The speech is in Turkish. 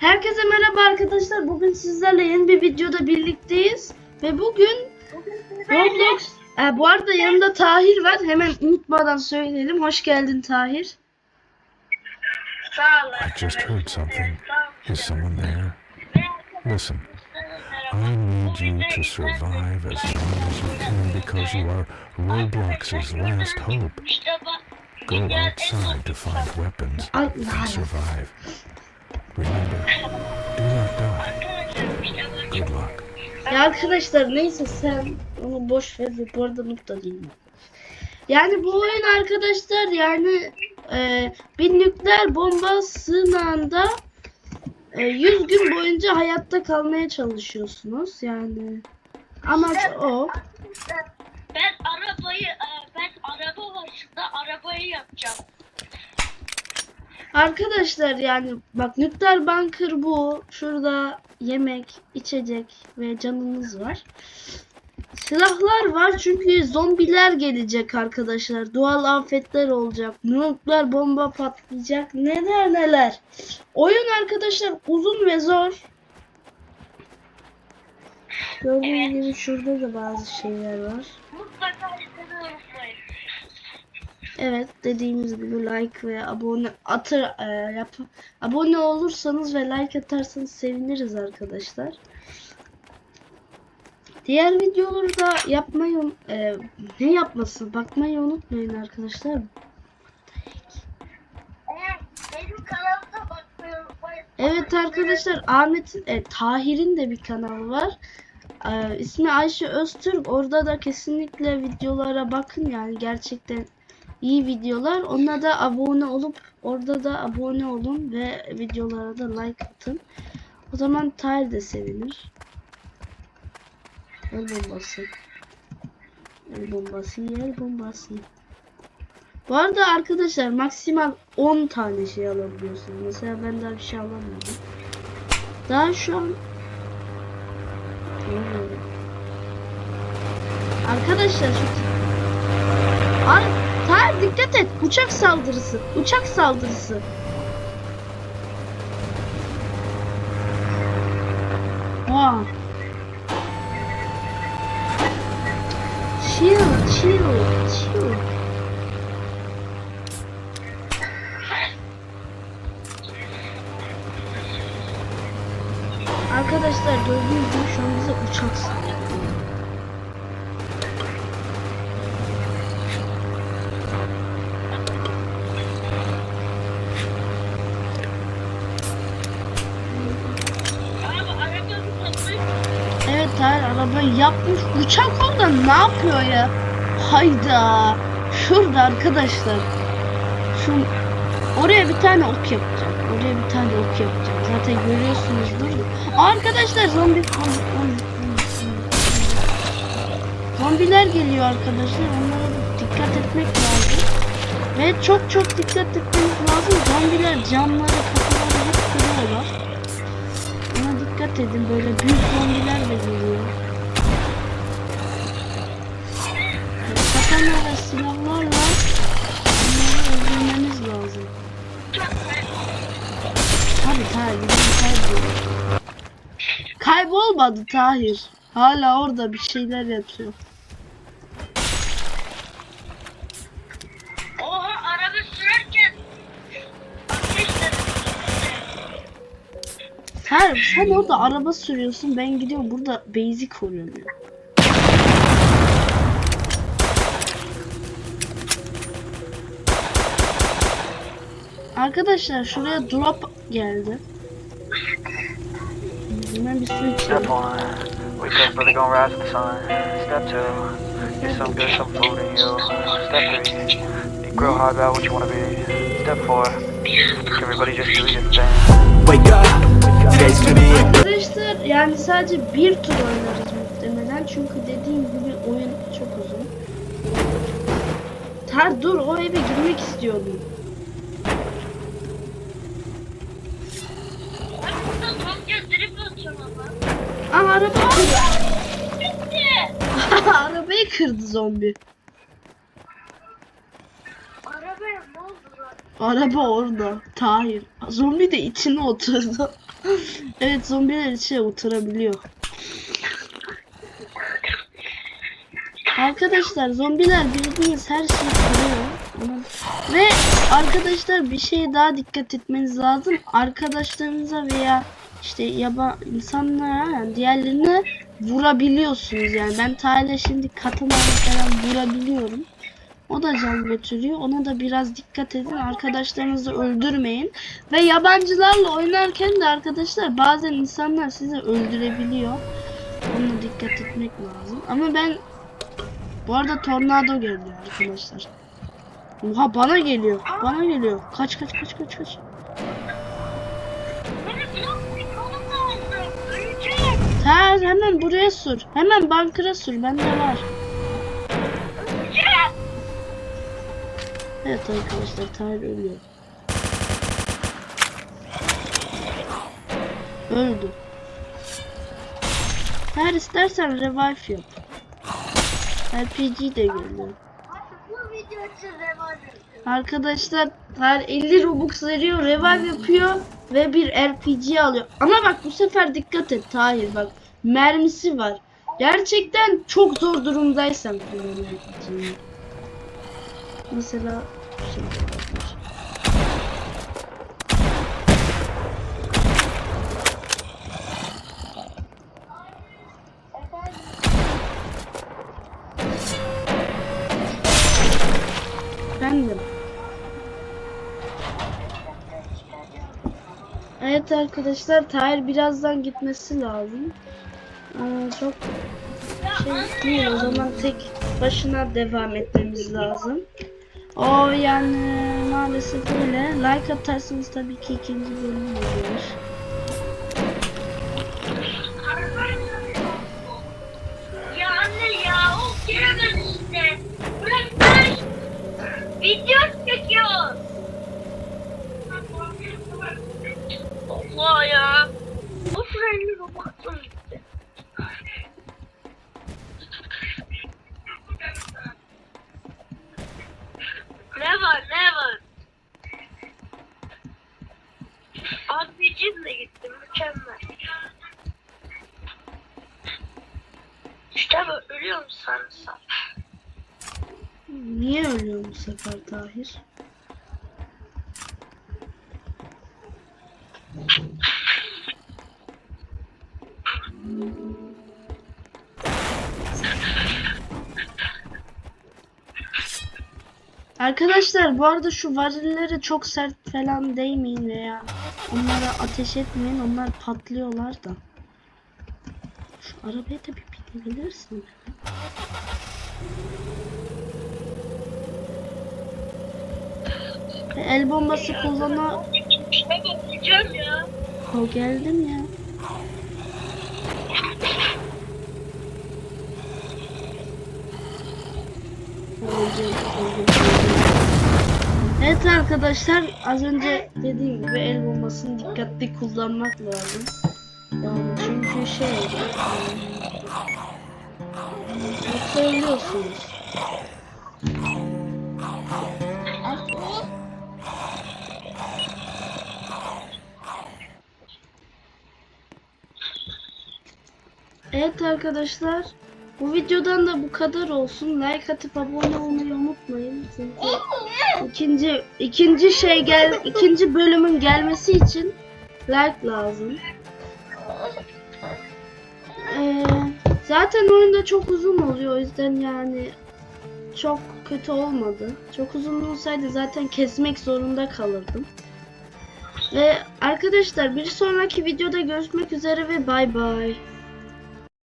Herkese merhaba arkadaşlar. Bugün sizlerle yeni bir videoda birlikteyiz. Ve bugün Roblox... E, bu arada yanımda Tahir var. Hemen unutmadan söyleyelim. Hoş geldin Tahir. I just heard something. Is someone there? Listen, I need you to survive as long as you can because you are Roblox's last hope. Go outside to find weapons and survive. Remember, do not die. Good luck. Ya arkadaşlar neyse sen onu boş ver ve bu arada noob da değilim. Yani bu oyun arkadaşlar yani e, bir nükleer bomba sığınağında e, 100 gün boyunca hayatta kalmaya çalışıyorsunuz. Yani amaç o. Ben arabayı, e, ben araba başında arabayı yapacağım. Arkadaşlar yani bak nükleer bunker bu. Şurada yemek, içecek ve canınız var. Silahlar var çünkü zombiler gelecek arkadaşlar. Doğal afetler olacak. Nükleer bomba patlayacak. Neler neler. Oyun arkadaşlar uzun ve zor. Gördüğünüz gibi şurada da bazı şeyler var. Mutlaka. Evet dediğimiz gibi like ve abone atır e, yap abone olursanız ve like atarsanız seviniriz arkadaşlar. Diğer videoları da yapmayı e, ne yapması bakmayı unutmayın arkadaşlar. Evet arkadaşlar Ahmet'in e, Tahir'in de bir kanalı var. E, ismi Ayşe Öztürk. Orada da kesinlikle videolara bakın yani gerçekten iyi videolar. Ona da abone olup orada da abone olun ve videolara da like atın. O zaman Tahir de sevinir. El bombası. El bombası, el bombası. Bu arada arkadaşlar maksimal 10 tane şey alabiliyorsunuz. Mesela ben daha bir şey alamıyorum. Daha şu an. Arkadaşlar şu Ar Tahir dikkat et. Uçak saldırısı. Uçak saldırısı. Aa. Chill, chill, chill. Arkadaşlar gördüğünüz gibi şu an bize uçak saldırıyor. Arabayı yapmış. Uçak orada ne yapıyor ya? Hayda. Şurada arkadaşlar. Şu oraya bir tane ok yapacağım. Oraya bir tane ok yapacağım. Zaten görüyorsunuzdur. Arkadaşlar zombi Zombiler geliyor arkadaşlar. Onlara dikkat etmek lazım. Ve çok çok dikkat etmemiz lazım. Zombiler camları, kapıları hep kırıyorlar. Ona dikkat edin. Böyle büyük zombiler de geliyor. Kaybolmadı Tahir. Hala orada bir şeyler yapıyor. Oha araba sürerken Tahir sen orada araba sürüyorsun ben gidiyorum burada basic koruyorum ya. Arkadaşlar şuraya drop geldi. Hemen bir su. Step one, wake up early, gonna rise with the sun. Step two, get some good, some food in you. Step three, grow hard about what you wanna be. Step four, everybody just do your thing. Wake up, today's gonna be a Arkadaşlar yani sadece bir tur oynarız muhtemelen çünkü dediğim gibi oyun çok uzun. Tar dur o eve girmek istiyordum. ben burada tam gösterip atıyorum ama. Aa araba arabayı kırdı zombi. Arabaya ne oldu lan? Araba orada. Tahir. Zombi de içine oturdu. evet zombiler içine oturabiliyor. Arkadaşlar zombiler bildiğiniz her şeyi kırıyor. Ve arkadaşlar bir şeye daha dikkat etmeniz lazım. Arkadaşlarınıza veya işte yaba insanlara yani diğerlerine vurabiliyorsunuz yani. Ben Tahir'le şimdi katana falan vurabiliyorum. O da can götürüyor. Ona da biraz dikkat edin. Arkadaşlarınızı öldürmeyin. Ve yabancılarla oynarken de arkadaşlar bazen insanlar sizi öldürebiliyor. Ona dikkat etmek lazım. Ama ben bu arada tornado geliyor arkadaşlar. Oha bana geliyor. Bana geliyor. Kaç kaç kaç kaç kaç. Ha hemen buraya sür. Hemen bankıra sür. Bende var. Evet arkadaşlar Tahir ölüyor. Öldü. Tahir istersen revive yap. RPG de geliyor. Bu video için revalim. Arkadaşlar Tahir 50 Robux veriyor, revive yapıyor ve bir RPG alıyor. Ama bak bu sefer dikkat et Tahir bak. Mermisi var. Gerçekten çok zor durumdaysan kullan RPG'yi. Mesela şey Evet arkadaşlar Tahir birazdan gitmesi lazım. Aa, çok şey değil o zaman tek başına devam etmemiz lazım. O yani maalesef öyle. Like atarsanız tabii ki ikinci bölüm oluyor. Ya anne. 50 robot öldü. Never never. Advicizle gittim mükemmel. İşte böyle ölüyorum sanırsam. Niye ölüyorum bu sefer Tahir? Arkadaşlar bu arada şu varillere çok sert falan değmeyin veya onlara ateş etmeyin. Onlar patlıyorlar da. Şu arabaya da bir binebilirsin. El bombası kullana... Ya. O geldim ya. Öleceğim, öleceğim. Evet arkadaşlar az önce dediğim gibi el bombasını dikkatli kullanmak lazım. Yani çünkü şey Yoksa ölüyorsunuz. Evet arkadaşlar. Bu videodan da bu kadar olsun. Like atıp abone olmayı unutmayın. Çünkü ikinci ikinci şey gel ikinci bölümün gelmesi için like lazım. Ee, zaten oyunda çok uzun oluyor o yüzden yani çok kötü olmadı. Çok uzun olsaydı zaten kesmek zorunda kalırdım. Ve arkadaşlar bir sonraki videoda görüşmek üzere ve bay bay.